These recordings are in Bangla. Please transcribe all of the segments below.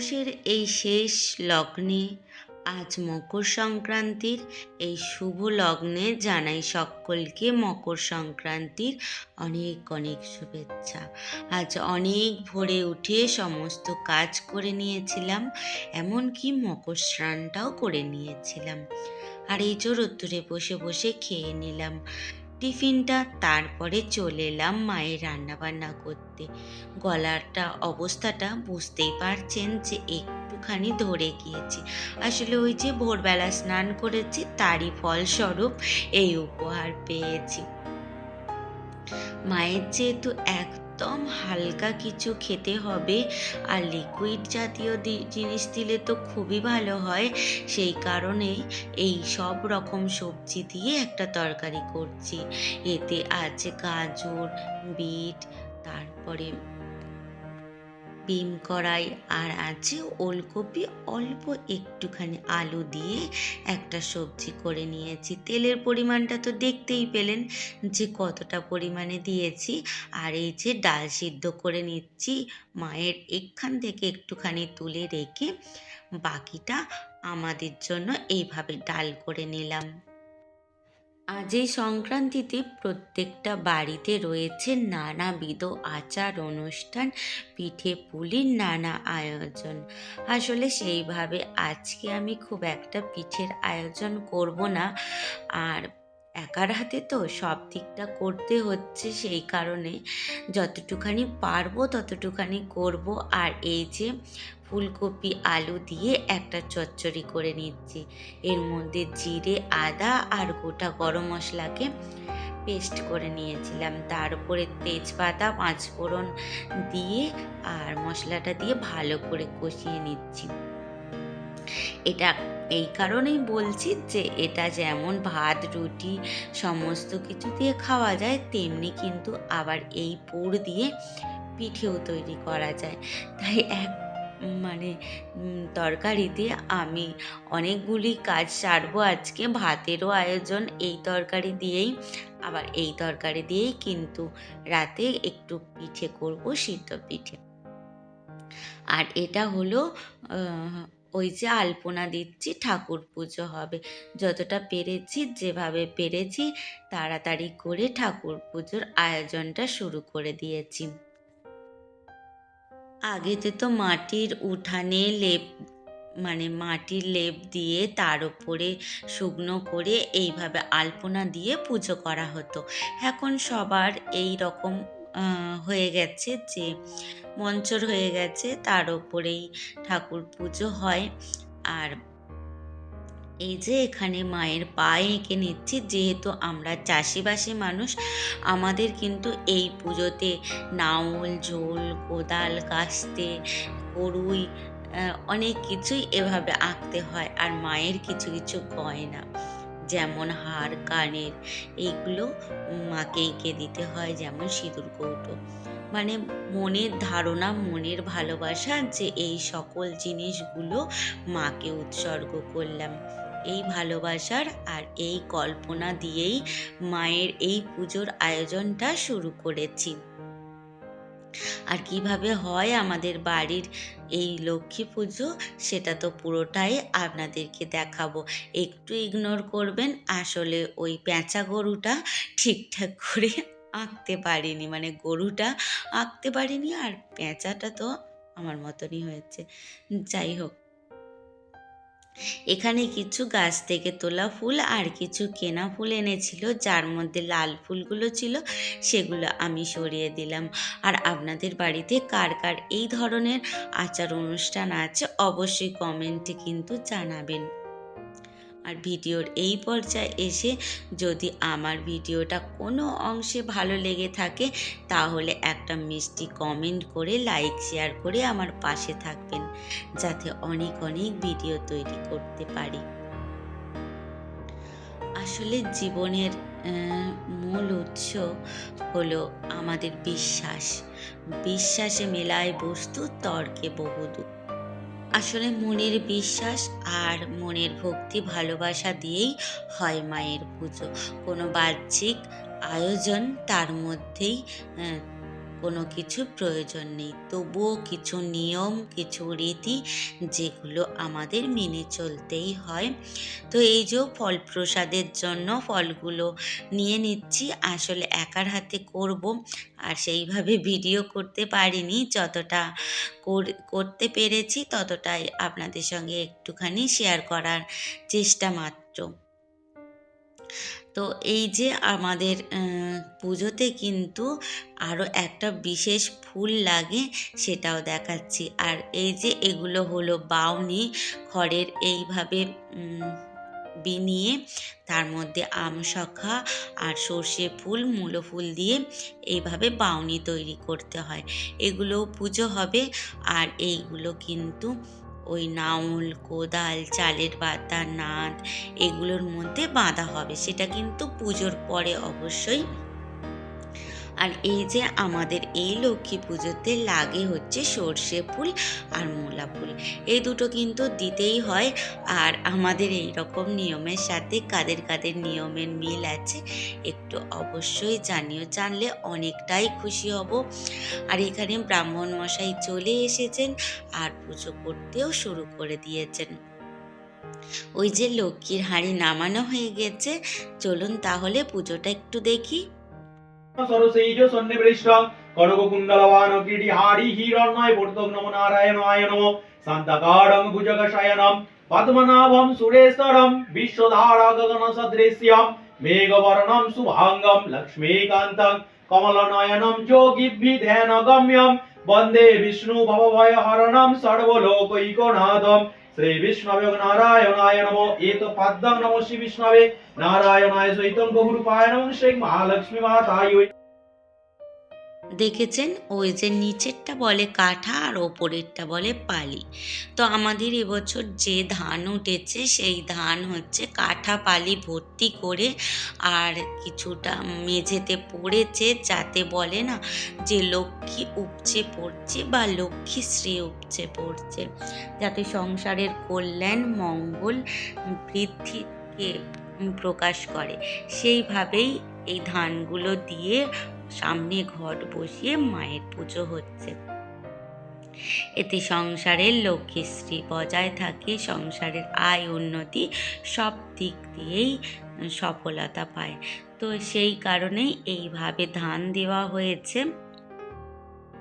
পৌষের এই শেষ লগ্নে, আজ মকর সংক্রান্তির এই শুভ লগ্নে জানাই সকলকে মকর সংক্রান্তির অনেক অনেক শুভেচ্ছা। আজ অনেক ভোরে উঠে সমস্ত কাজ করে নিয়েছিলাম, এমনকি মকর স্নানটাও করে নিয়েছিলাম। আর এই যে উত্তরে বসে বসে খেয়ে নিলাম। টিফিনটা তারপরে চলে এলাম মায়ের রান্নাবান্না করতে। গলারটা অবস্থাটা বুঝতেই পারছেন যে একটুখানি ধরে গিয়েছি। আসলে ওই যে ভোরবেলা স্নান করেছি, তারই ফলস্বরূপ এই উপহার পেয়েছি। মায়ের যেহেতু একদম হালকা কিছু খেতে হবে আর লিকুইড জাতীয় জিনিস দিলে তো খুবই ভালো হয়। সেই কারণে এই সব রকম সবজি দিয়ে একটা তরকারি করছি। এতে আছে গাজর, বিট, তারপরে বিম কড়াই আর আছে ওলকপি, অল্প একটুখানি আলু দিয়ে একটা সবজি করে নিয়েছি। তেলের পরিমাণটা তো দেখতেই পেলেন যে কতটা পরিমাণে দিয়েছি। আর এই যে ডাল সিদ্ধ করে নিচ্ছি, মায়ের এখান থেকে একটুখানি তুলে রেখে বাকিটা আমাদের জন্য এইভাবে ডাল করে নিলাম। আজ এই সংক্রান্তিতে প্রত্যেকটা বাড়িতে রয়েছে নানাবিধ আচার অনুষ্ঠান, পিঠে পুলির নানা আয়োজন। আসলে সেইভাবে আজকে আমি খুব একটা পিঠের আয়োজন করব না। আর একার হাতে তো সব দিকটা করতে হচ্ছে সেই কারণে। যতটুখানি পারব ততটুখানি করব। আর এই যে ফুলকপি, আলু দিয়ে একটা চচ্চড়ি করে নিচ্ছি। এর মধ্যে জিরে, আদা আর গোটা গরম মশলাকে পেস্ট করে নিয়েছিলাম। তার উপরে তেজপাতা, পাঁচফোড়ন দিয়ে আর মশলাটা দিয়ে ভালো করে কষিয়ে নিচ্ছি। এটা এই কারণেই বলছি যে এটা যেমন ভাত, রুটি, সমস্ত কিছু দিয়ে খাওয়া যায়, তেমনি কিন্তু আবার এই পুর দিয়ে পিঠেও তৈরি করা যায়। তাই এক মানে তরকারিতে আমি অনেকগুলি কাজ সারবো আজকে। ভাতেরও আয়োজন এই তরকারি দিয়েই, আবার এই তরকারি দিয়েই কিন্তু রাতে একটু পিঠে করব, সিদ্ধ পিঠে। আর এটা হলো ওই যে আলপনা দিচ্ছি, ঠাকুর পুজো হবে। যতটা পেরেছি, যেভাবে পেরেছি, তাড়াতাড়ি করে ঠাকুর পুজোর আয়োজনটা শুরু করে দিয়েছি। আগেতে তো মাটির উঠানে লেপ মানে মাটির লেপ দিয়ে তার উপরে শুকনো করে এইভাবে আলপনা দিয়ে পুজো করা হতো। এখন সবার এই রকম হয়ে গেছে যে মঞ্চর হয়ে গেছে, তার ওপরেই ঠাকুর পুজো হয়। আর এই যে এখানে মায়ের পায়ে এঁকে নিচ্ছি, যেহেতু আমরা চাষিবাসী মানুষ, আমাদের কিন্তু এই পুজোতে নাঙল ঝোল, কোদাল, কাস্তে গরুই অনেক কিছুই এভাবে আঁকতে হয়। আর মায়ের কিছু কিছু গয়না। যেমন হার কানের, এইগুলো মাকে এঁকে দিতে হয়, যেমন সিঁদুর, কৌটো। মানে মনের ধারণা, মনের ভালোবাসা যে এই সকল জিনিসগুলো মাকে উৎসর্গ করলাম। এই ভালোবাসার আর এই কল্পনা দিয়েই মায়ের এই পুজোর আয়োজনটা শুরু করেছি। আর কীভাবে হয় আমাদের বাড়ির এই লক্ষ্মী পুজো, সেটা তো পুরোটাই আপনাদেরকে দেখাবো। একটু ইগনোর করবেন, আসলে ওই পেঁচা গরুটা ঠিকঠাক করে আঁকতে পারিনি মানে গরুটা আঁকতে পারিনি আর পেঁচাটা তো আমার মতনই হয়েছে। যাই হোক এখানে কিছু গাছ থেকে তোলা ফুল আর কিছু কেনা ফুল এনেছিল, যার মধ্যে লাল ফুলগুলো ছিল, সেগুলো আমি সরিয়ে দিলাম। আর আপনাদের বাড়িতে কার কার এই ধরনের আচার অনুষ্ঠান আছে, অবশ্যই কমেন্টে কিন্তু জানাবেন। আর ভিডিওর এই পর্যায়ে এসে যদি আমার ভিডিওটা কোনো অংশে ভালো লেগে থাকে, তাহলে একটা মিষ্টি কমেন্ট করে লাইক শেয়ার করে আমার পাশে থাকবেন, যাতে অনেক অনেক ভিডিও তৈরি করতে পারি। আসলে জীবনের মূল উৎস হলো আমাদের বিশ্বাস। বিশ্বাসে মেলায় বস্তু, তর্কে বহুদূর। আসলে মনের বিশ্বাস আর মনের ভক্তি ভালোবাসা দিয়েই হয় মায়ের পুজো। কোনো বাহ্যিক আয়োজন তার মধ্যেই কোনো কিছু প্রয়োজন নেই। তবুও কিছু নিয়ম, কিছু রীতি যেগুলো আমাদের মেনে চলতেই হয়। তো এই যে ফল প্রসাদের জন্য ফলগুলো নিয়ে নিচ্ছি, আসলে একার হাতে করব আর সেইভাবে ভিডিও করতে পারিনি। যতটা করতে পেরেছি ততটাই আপনাদের সঙ্গে একটুখানি শেয়ার করার চেষ্টা মাত্র তো এই যে আমাদের পুজোতে কিন্তু আরও একটা বিশেষ ফুল লাগে সেটাও দেখাচ্ছি। আর এই যে এগুলো হলো বাউনি খড়ের এইভাবে বিনিয়ে তার মধ্যে আমশখা আর সর্ষে ফুল, মূলো ফুল দিয়ে এইভাবে বাউনি তৈরি করতে হয়। এগুলোও পুজো হবে আর এইগুলো কিন্তু ওই নাউল, কোদাল, চালের বাতা নাদ, এগুলোর মধ্যে বাঁধা হবে। সেটা কিন্তু পুজোর পরে অবশ্যই আর এই যে আমাদের এই লক্ষ্মী পুজোতে লাগে হচ্ছে সর্ষে ফুল আর মূলা ফুল। এই দুটো কিন্তু দিতেই হয় আর আমাদের এই রকম নিয়মের সাথে কাদের কাদের নিয়মের মিল আছে একটু অবশ্যই জানিও, জানলে অনেকটাই খুশি হব। আর এখানে ব্রাহ্মণ মশাই চলে এসেছেন আর পুজো করতেও শুরু করে দিয়েছেন। ওই যে লক্ষ্মীর হাঁড়ি নামানো হয়ে গেছে, চলুন তাহলে পুজোটা একটু দেখি। সরসেইজ সন্নিবৃষ্টং কনককুণ্ডলবান কিরিহারি হিরণ্ময় পূর্তং নম নারায়ণায় নম শান্তাকারং ভুজগশয়নম পদ্মনাভম সুরেশ্বরম বিশ্বধারা গগন সদৃশ্যম মেঘবর্ণম শুভাঙ্গম লক্ষ্মীকান্তং কমলনয়নম যোগিভি ধ্যান গম্যম বন্দে বিষ্ণু ভবভয়হরণম সর্বলোকৈকনাথম শ্রী বিষ্ণবে নারায়ণায় নম। এত পদ্মং নম শ্রী বিষ্ণবে। নারায়ণায় সৈতং বহুরূপায় নম। শ্রী মহালক্ষ্মী মাতায়। দেখেছেন? ওই যে নিচেরটা বলে কাঠা আর ওপরেরটা বলে পালি। তো আমাদের এবছর যে ধান উঠেছে, সেই ধান হচ্ছে কাঠা পালি ভর্তি করে আর কিছুটা মেঝেতে পড়েছে যাতে বলে না যে লক্ষ্মী উপচে পড়ছে বা লক্ষ্মী শ্রী উপচে পড়ছে। যাতে সংসারের কল্যাণ, মঙ্গল, বৃদ্ধিকে প্রকাশ করে। সেইভাবেই এই ধানগুলো দিয়ে সামনে ঘট বসিয়ে মায়ের পুজো হচ্ছে। এতে সংসারের লক্ষ্মীশ্রী বজায় থাকে, সংসারের আয় উন্নতি সব দিক দিয়েই সফলতা পায়। তো সেই কারণেই এইভাবে ধান দেওয়া হয়েছে।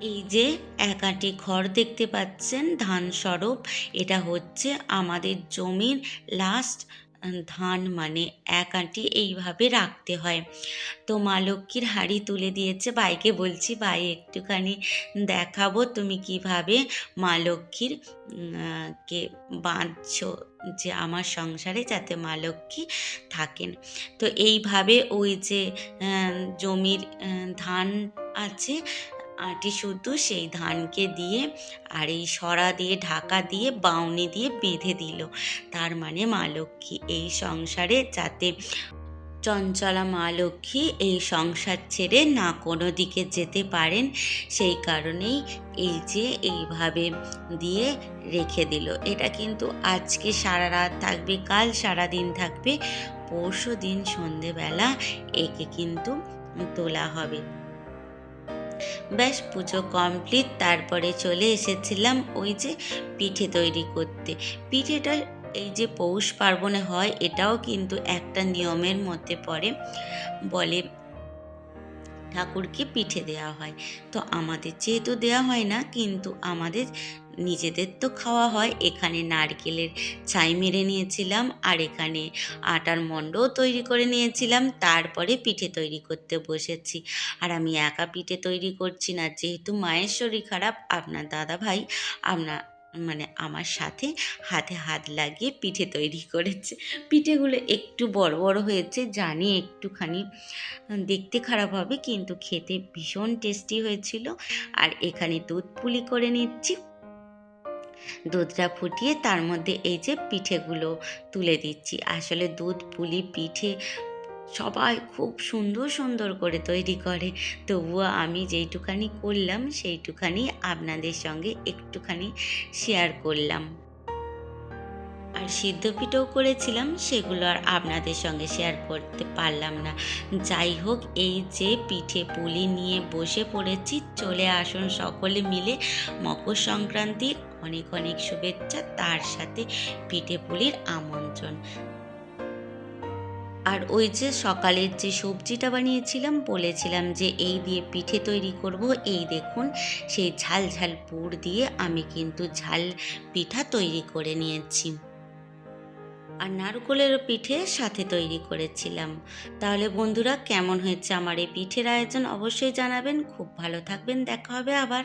এই যে একাটি ঘর দেখতে পাচ্ছেন ধান স্বরূপ এটা হচ্ছে আমাদের জমির লাস্ট ধান মানে এক আঁটি এইভাবে রাখতে হয়। তো মা লক্ষ্মীর হাড়ি তুলে দিয়েছে। ভাইকে বলছি, ভাই, একটুখানি দেখাবো তুমি কীভাবে মা লক্ষ্মীর কে বাঁধছো যে আমার সংসারে যাতে মা লক্ষ্মী থাকেন? তো এইভাবে ওই যে জমির ধান আছে আটি শুদ্ধ সেই ধানকে দিয়ে আর এই সরা দিয়ে, ঢাকা দিয়ে, বাউনি দিয়ে বেঁধে দিল। তার মানে মা লক্ষ্মী এই সংসারে যাতে চঞ্চলা মা লক্ষ্মী এই সংসার ছেড়ে না কোনো দিকে যেতে পারেন, সেই কারণেই এই যে এইভাবে দিয়ে রেখে দিল। এটা কিন্তু আজকে সারা রাত থাকবে, কাল সারা দিন থাকবে, পরশু দিন সন্ধেবেলা একে কিন্তু তোলা হবে। ব্যাস পুজো কমপ্লিট তারপরে চলে এসেছিলাম ওই যে পিঠে তৈরি করতে। পিঠেটা এই যে পৌষ পার্বণে হয়, এটাও কিন্তু একটা নিয়মের মধ্যে পড়ে। বলে ঠাকুরকে পিঠে দেওয়া হয়। তো আমাদের যেহেতু দেওয়া হয় না, কিন্তু আমাদের নিজেদের তো খাওয়া হয়। এখানে নারকেলের ছাই মেরে নিয়েছিলাম আর এখানে আটার মণ্ডও তৈরি করে নিয়েছিলাম। তারপরে পিঠে তৈরি করতে বসেছি। আর আমি একা পিঠে তৈরি করছি না। যেহেতু মায়ের শরীর খারাপ, আপনার দাদা ভাই আপনার মানে আমার সাথে হাতে হাত লাগিয়ে পিঠে তৈরি করেছে। পিঠেগুলো একটু বড় বড় হয়েছে। জানি একটুখানি দেখতে খারাপ হবে, কিন্তু খেতে ভীষণ টেস্টি হয়েছিল। আর এখানে দুধ পুলি করে নিচ্ছি। দুধটা ফুটিয়ে তার মধ্যে এই যে পিঠেগুলো তুলে দিচ্ছি। আসলে দুধ, পুলি, পিঠে সবাই খুব সুন্দর সুন্দর করে তৈরি করে। তবুও আমি যেইটুখানি করলাম, সেইটুখানি আপনাদের সঙ্গে একটুখানি শেয়ার করলাম। আর সিদ্ধ পিঠেও করেছিলাম, সেগুলো আর আপনাদের সঙ্গে শেয়ার করতে পারলাম না। যাই হোক, এই যে পিঠে, পুলি নিয়ে বসে পড়েছি, চলে আসুন সকলে মিলে মকর সংক্রান্তির অনেক অনেক শুভেচ্ছা, তার সাথে পিঠে পুলির আমন্ত্রণ। আর ওই যে সকালের যে সবজিটা বানিয়েছিলাম, বলেছিলাম যে এই দিয়ে পিঠে তৈরি করব, এই দেখুন, সেই ঝাল ঝাল পুর দিয়ে আমি কিন্তু ঝাল পিঠা তৈরি করে নিয়েছি। আর নারকোলের পিঠে সাথে তৈরি করেছিলাম। তাহলে বন্ধুরা, কেমন হয়েছে আমার এই পিঠের আয়োজন? অবশ্যই জানাবেন। খুব ভালো থাকবেন। দেখা হবে আবার।